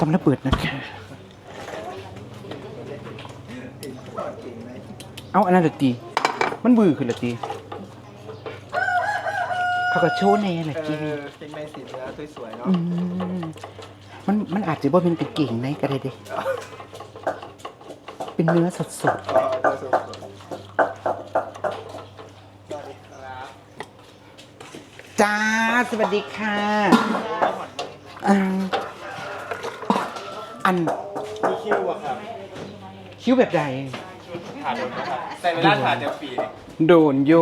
ต้องระเบิดนะคะเอาอันนั้นเหรอตี มันบือขึ้นเหรอตีเขาก็โชว์แน่แหละเอกีอเก่งในสีเนื้อสวยๆเนาะอืมมันมันอาจจะบ่เป็นกางเก่งในก็ได้เด้เป็นเนื้อสดก็ตัวสวยๆสวัสดีครับ ๆ จ้า สวัสดีค่ะอ่าอันมีคิวอะครับคิ้วแบบใดถ่ายโดนนะครับแต่เวลาถ่ายจะปีนี่โดนโย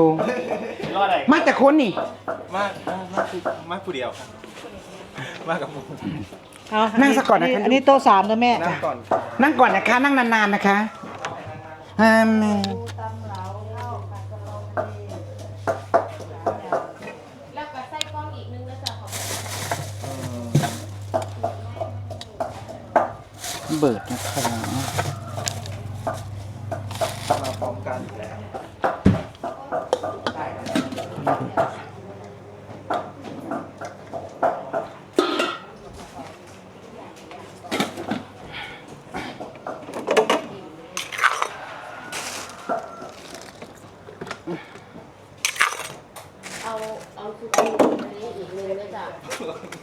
รอดอะไรมาแต่คนนี่ มากมากมากมากผู้เดียวครับมากกับหมูเอานั่งสักก่อนนะคะอันนี้โต๊ะสามนะแม่นั่งก่อนนั่งก่อนนะคะ นั่งนานๆนะคะอ่าแม่ แล้วก็ใส่กล้องอีกนึงนะจ๊ะของ เบิดนะคะมาพร้อมกันแล้ว อาสุกี้อันนี้อีกนึงนะจ๊ะ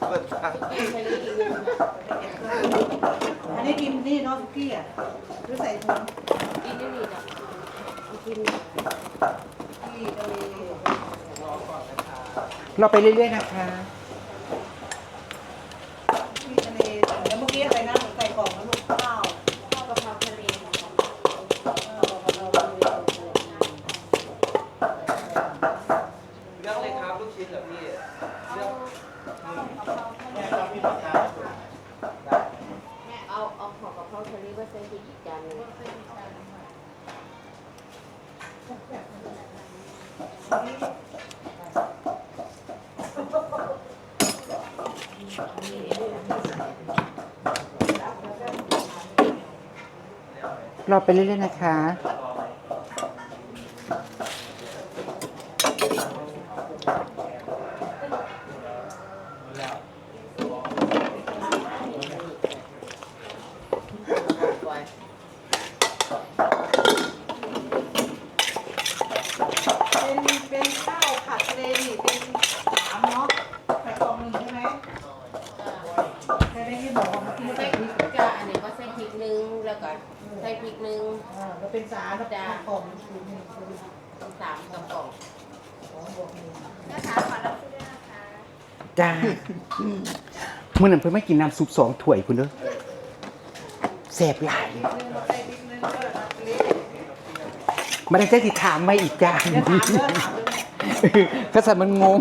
เปิดตาอันนี้อีกนึงนะอันนี้กินนี่เนาะสุกี้อะหรือใส่ถุงอีกนิดนึงจ้ะกินที่ทะเลเราไปเรื่อยๆนะคะ ราไปเรื่อยๆนะคะ เป็นเป็นข้าวผัดทะเลนี่เป็นสามเนาะใส่กล่องหนึ่งใช่ไหม ใช่ได้ที่บอกว่ามื่อใส่พริกจ้ะอันนี้ก็ใส่พริกนึงแล้วก็ใส่พริกนึงอ่าแล้วเป็นสามแล้วเป็นกล่องสามกระป๋องจ้าเมื่อนั้นเพิ่นไม่กินน้ำซุปสองถ้วยคุณเด้อแสบหลายไม่ได้ใจสิถามไม่อีกจ้าเดี๋ยวถามเด้อถาสัตว์มันงง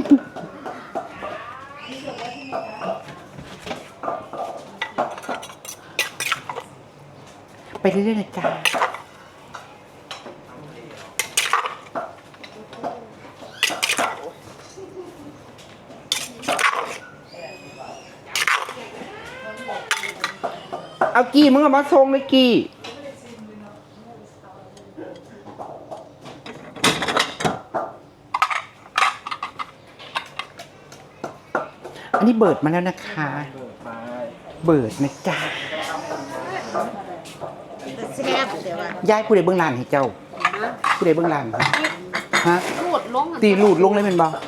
ไปเรื่อยๆนะจ้าเอากี่มึงเอามาทรงเลยกี่อันนี้เบิดมาแล้วนะคะเปิดไปเบิดนะจ๊ะ แซ่บเดี๋ยวว่าย้ายผู้ใดเบื้องลานให้เจ้าผู้ใดเบื้องลานฮะรูดลงตีลูดลงเลยเป็นบ่เอ